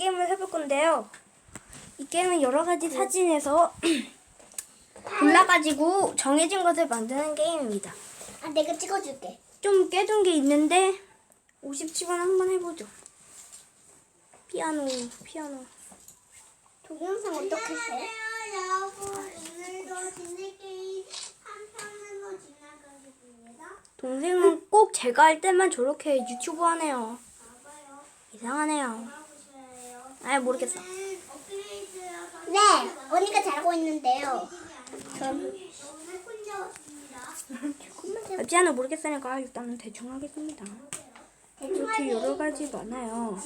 게임을 해볼 건데요. 이 게임은 여러 가지 사진에서 골라가지고 정해진 것을 만드는 게임입니다. 아, 내가 찍어줄게. 좀 깨둔 게 있는데 50번 한번 해보죠. 피아노, 피아노. 동영상 어떻게 해? 동생은 꼭 제가 할 때만 저렇게 유튜브 하네요. 이상하네요. 보셔요. 아 모르겠어. 네, 언니가 잘하고 있는데요. 아, 피아노 모르겠으니까 일단은 대충 하겠습니다. 이렇게 여러 가지 많아요.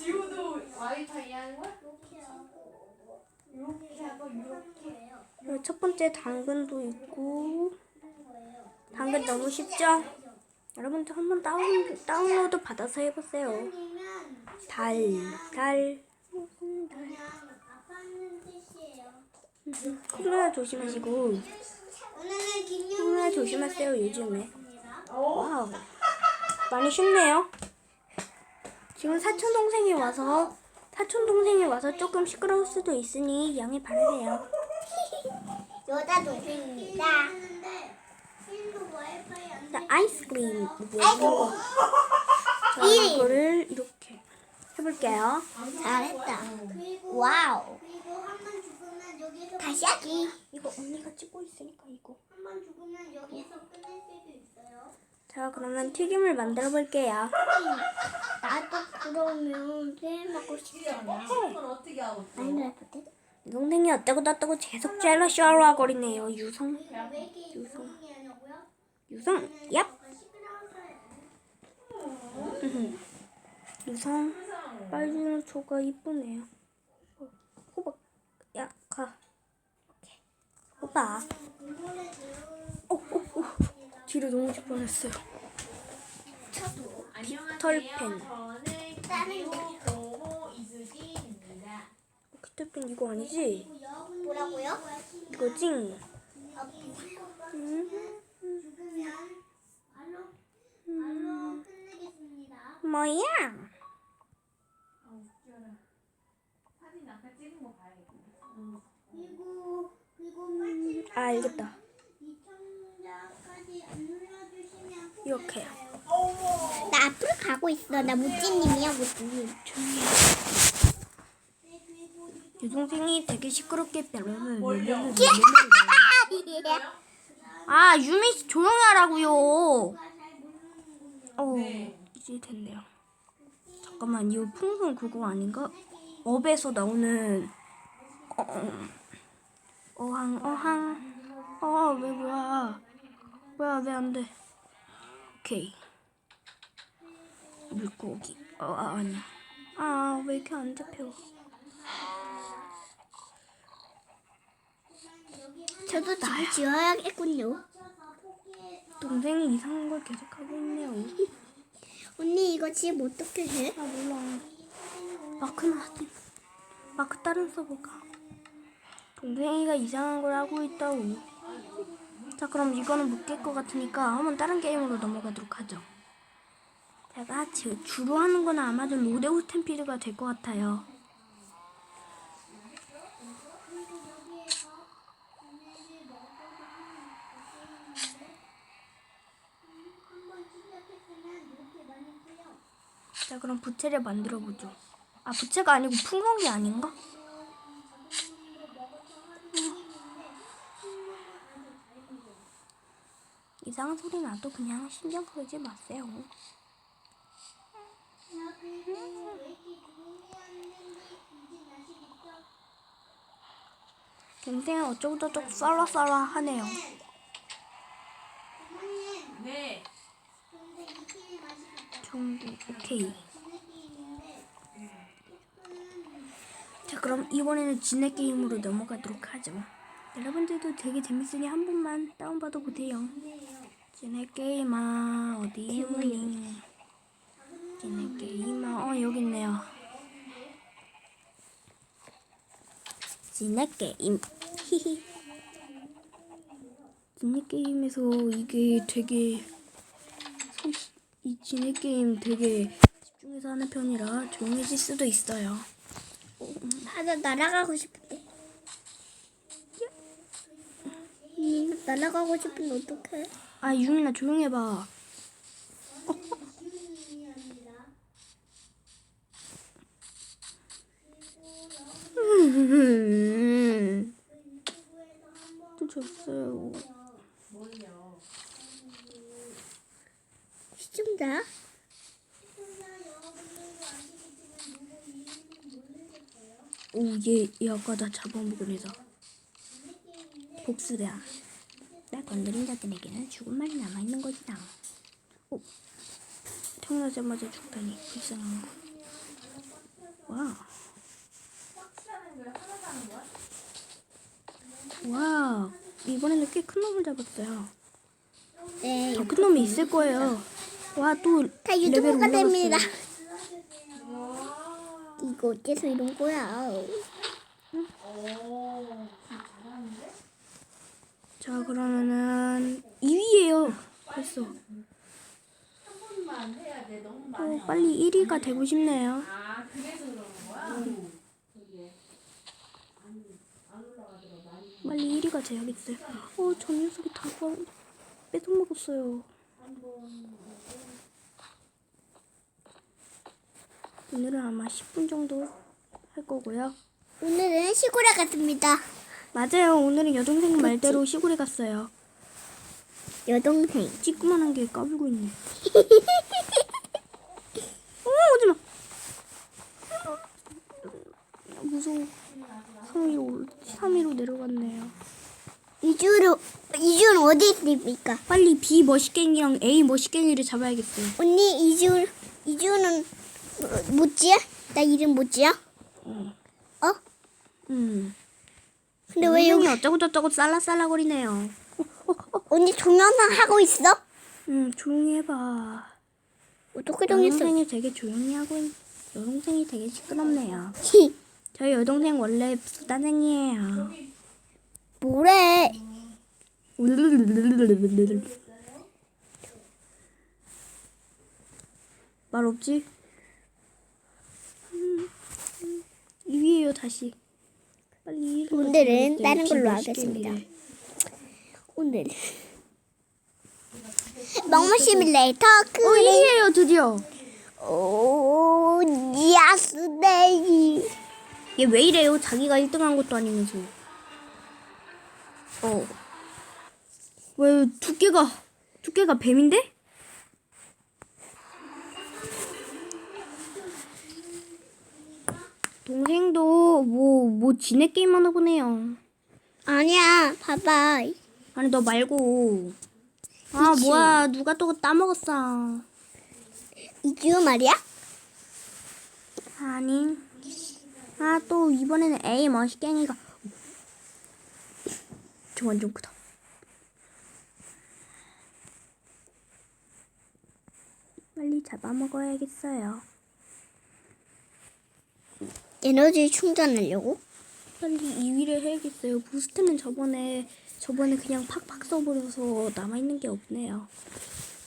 그리고 첫 번째 당근도 있고 당근 너무 쉽죠? 여러분도 한번 다운, 다운로드 받아서 해보세요. 달, 달. 그냥 아빠는 뜻이에요. 코로나 조심하시고 코로나 조심하세요 요즘에. 와우. 많이 쉽네요. 지금 사촌 동생이 와서 사촌 동생이 와서 조금 시끄러울 수도 있으니 양해 바라세요. 여자 동생입니다. 자, 아이스크림 이거? 자, 이거를 이렇게 해볼게요. 잘했다. 와우. 다시 하기. 이거 언니가 찍고 있으니까 이거. 한번 죽으면 여기서 끝낼 수도 있어요. 자, 그러면 튀김을 만들어 볼게요. 나도 그러면 게임 하고 싶잖아. 그걸 어떻게 하고 있어? 동생이 어쩌고 저쩌고 계속 젤러쇼로 거리네요. 유성, 왜 이렇게 유성이 하냐고요? 유성, 얍. 유성. 빨주노 초가 이쁘네요. 어, 가. 오케이. 호박. 오, 오, 오. 뒤로 넘어질 뻔했어요. 깃털펜. 저는 김효고 이수진입니다. 깃털펜 이거 아니지? 뭐라고요? 이거지? 음, 끝내겠습니다. 뭐야? 아 웃겨라. 사진 아까 찍은 거 봐야겠네. 그리고 그리고 마치 아, 알겠다. 이렇게요. 나 앞으로 가고 있어. 나 무찌님이야, 무찌님. 여동생이 되게 시끄럽게 뭘요? 아 유미 씨 조용히 하라고요. 어 네. 이제 됐네요. 잠깐만 이거 풍선 그거 아닌가? 업에서 나오는 어, 어항 어항 어왜 뭐야 뭐야 왜 안 돼? 오케이 물고기 어 아, 아니야 아왜 이렇게 안 잡혀? 저도 집을 지어야겠군요. 동생이 이상한 걸 계속 하고 있네요. 언니, 이거 집 어떻게 해? 아 몰라. 하지. 마크 다른 써볼까? 동생이가 이상한 걸 하고 있다고. 자 그럼 이거는 못 깰 것 같으니까 한번 다른 게임으로 넘어가도록 하죠. 제가 지- 주로 하는 거는 아마도 로데오 템피드가 될 것 같아요. 자 그럼 부채를 만들어 보죠. 아 부채가 아니고 풍선기 아닌가? 이상한 소리 나도 그냥 신경 쓰지 마세요. 동생은 어쩌고 저쩌고 썰어썰어 하네요. 네. 정도 오케이. 자 그럼 이번에는 진해 게임으로 넘어가도록 하죠. 여러분들도 되게 재밌으니 한 번만 다운받아 보세요. 진해 게임아 어디 있니? 진해 게임아 어 여기 있네요. 진해 게임 히히. 진해 게임에서 이게 되게 소시- 이 진해 게임 되게 집중해서 하는 편이라 조용해질 수도 있어요. 아, 나 날아가고 싶은데. 음, 날아가고 싶은데 어떡해? 아 유민아 조용히 해봐. 또 졌어요. 시청자? 오, 얘, 얘 아까 나 잡아먹은 애다. 복수야. 날 건드린 자들에게는 죽은 말이 남아있는 것이다. 오, 태어나자마자 죽다니 불쌍한 거. 와? 와, 이번에는 꽤 큰 놈을 잡았어요. 네. 더 큰 놈이 있을 거예요. 와, 또다 올라갔어요. 됩니다. 와. 이거 어째서 이런 거야? 오. 자, 그러면은 2위예요. 벌써. 어, 빨리 1위가 되고 싶네요. 빨리 1위가 돼야겠어요. 어, 저 녀석이 다 거- 뺏어먹었어요. 오늘은 아마 10분 정도 할 거고요. 오늘은 시골에 갔습니다. 맞아요. 오늘은 여동생 말대로 시골에 갔어요. 여동생. 찌끄만한 게 까불고 있네. 어, 오지 마. 무서워. 3위로, 3위로 내려갔네요. 이주로 이주는 어디 있습니까? 빨리 B 머시갱이랑 A 머시갱이를 잡아야겠어요. 언니 이주 이주는 뭐지야? 나 이름 뭐지야? 어? 음. 근데 왜 여기 여기 어쩌고 저쩌고 쌀라쌀라거리네요. 언니 동영상 하고 있어? 음, 조용히 해봐. 어떻게 정했어? 여동생이 되게 조용히 하고 있... 여동생이 되게 시끄럽네요. 저희 여동생 원래 부단생이에요. 뭐래? 말 없지? 음, 음, 2위에요 다시. 빨리 1위가 오늘은 다른 걸로 하겠습니다. 오늘 먹물 시뮬레이터 어 크리 1위에요 드디어. 오 야스데이 얘 왜 이래요? 자기가 1등한 것도 아니면서. 어. 왜 두께가 두께가 뱀인데? 동생도 뭐 뭐 지네 게임 하나 보네요. 아니야 봐봐 아니 너 말고. 아 뭐야 누가 또 따먹었어. 이주 말이야? 아니. 아 또 이번에는 A 머시갱이가. 저 완전 크다. 빨리 잡아먹어야겠어요. 에너지 충전하려고? 빨리 2위를 해야겠어요. 부스트는 저번에 저번에 그냥 팍팍 써버려서 남아 있는 게 없네요.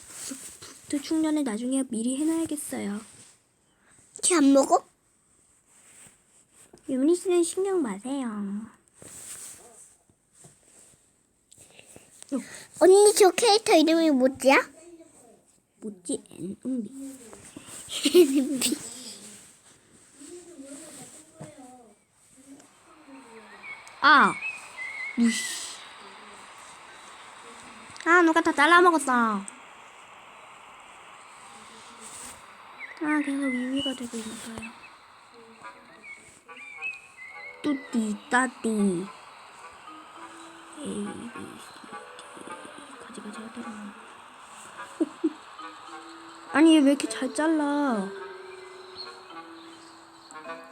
부스- 부스트 충전을 나중에 미리 해놔야겠어요. 걔안 먹어? 유민이 씨는 신경 마세요. 언니 저 캐릭터 이름이 뭐지야? 뭐지? 엔 은비. 아, 유씨. 아, 누가 다 잘라먹었어. 아, 계속 2위가 되고 있어요. 뚜띠, 따띠. C, D. 가지 가지 하더라. 아니, 얘 왜 이렇게 잘 잘라?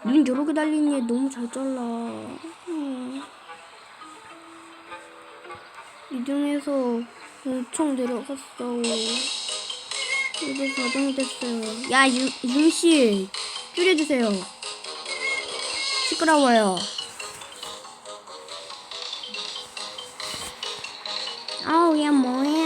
눈개 달린 얘 너무 잘 잘라. 음. 2등에서 엄청 내려갔어. 이제 4등이 됐어요. 야, 유, 윤씨. 줄여주세요. 시끄러워요. 아우, 얘 뭐야.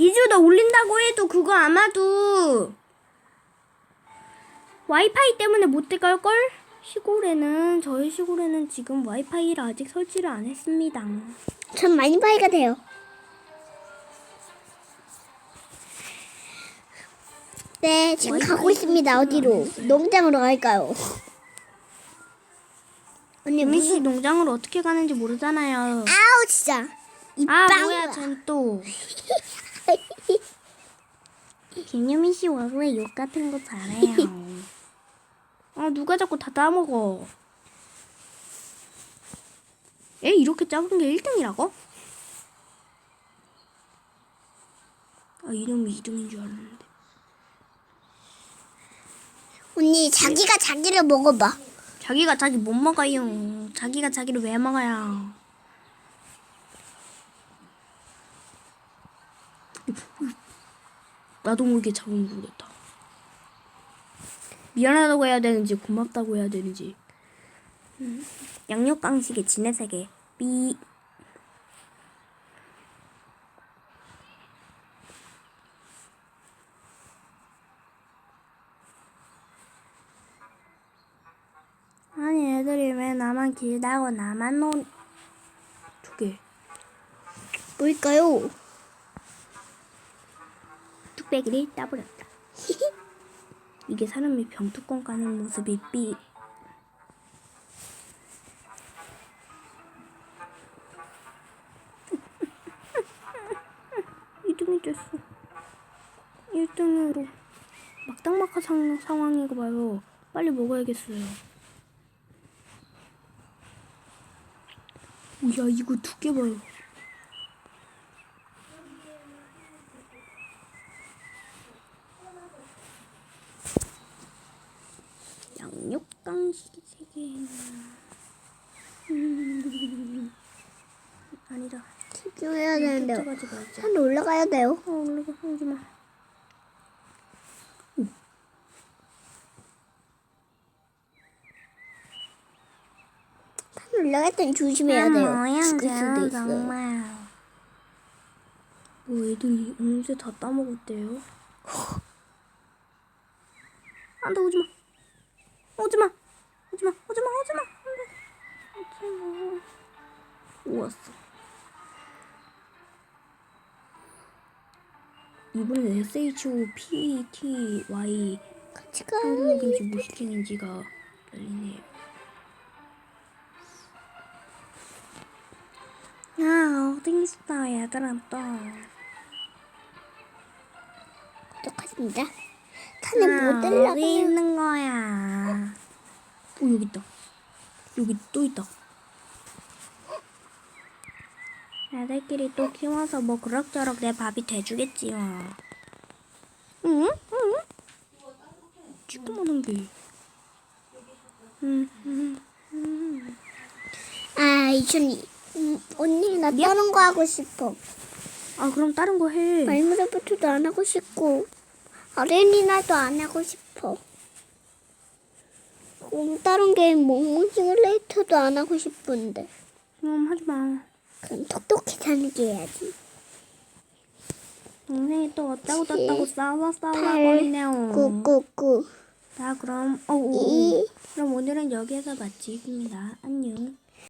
2주 더 올린다고 해도 그거 아마도 와이파이 때문에 못 들갈걸? 시골에는 저희 시골에는 지금 와이파이를 아직 설치를 안 했습니다. 전 와이파이가 돼요. 네, 지금 가고 있습니다. 어디로? 농장으로 갈까요? 언니 유미 씨 농장으로 어떻게 가는지 모르잖아요. 아우 진짜. 이 아 빵. 뭐야 전 또. 김유미 씨 원래 욕 같은 거 잘해요. 아 누가 자꾸 다 따먹어. 에 이렇게 작은 게 1등이라고? 아 이름이 2등인 줄 알았는데. 언니 자기가 자기를 먹어봐. 자기가 자기 못 먹어요. 자기가 자기를 왜 먹어요? 나도 모르게 잡은 모르겠다. 미안하다고 해야 되는지 고맙다고 해야 되는지. 음, 양육강식의 진의 세계. 삐. 아니 애들이 왜 나만 길다고 나만 논... 두 개. 뭘까요? 뚝배기를 따버렸다. 이게 사람이 병뚜껑 까는 모습이 삐. 이등이 됐어. 1등으로. 막당막한 상, 상황인가 봐요. 빨리 먹어야겠어요. 야, 이거 두 개 봐요. 양육강식 세계. 음, 아니다. 집중해야 되는데요. 쫓아가지 말자. 산 올라가야 돼요. 어, 올라가, 오지 마. 산 올라갈 땐 조심해야 돼요. 죽을 수도 있어요. 정말. 뭐 애들이 언제 다 따먹었대요? 안 돼, 오지 마. 오지 마. 오지 마. 오지 마. 오지 마. 안 돼. 오지 마. 우왔어. 이번엔 SHOPTY 같이 가. 한국인지 뭐 시키는지가 열리네요. 아, 어디 있어, 얘들아, 또. 똑같습니다. 산에 못 아, 어디. 있는 거야? 오, 여기 있다. 여기 또 있다. 애들끼리 또 키워서 뭐 그럭저럭 내 밥이 돼주겠지요. 응? 응? 조그마한 게. 응, 응, 응. 아, 이준이. 음, 언니 나 미안. 다른 거 하고 싶어. 아, 그럼 다른 거 해. 마이크래프트도 안 하고 싶고 아레니나도 안 하고 싶어. 그럼 다른 게임 몽몽 시뮬레이터도 안 하고 싶은데. 그럼 하지 마. 그럼 똑똑히 사는 게 해야지. 동생이 또 어쩌고 칠, 저쩌고 싸워 싸워 팔, 버리네요. 꾸꾸꾸. 자, 그럼 어, 오, 오. 이. 그럼 오늘은 여기에서 마치겠습니다. 안녕.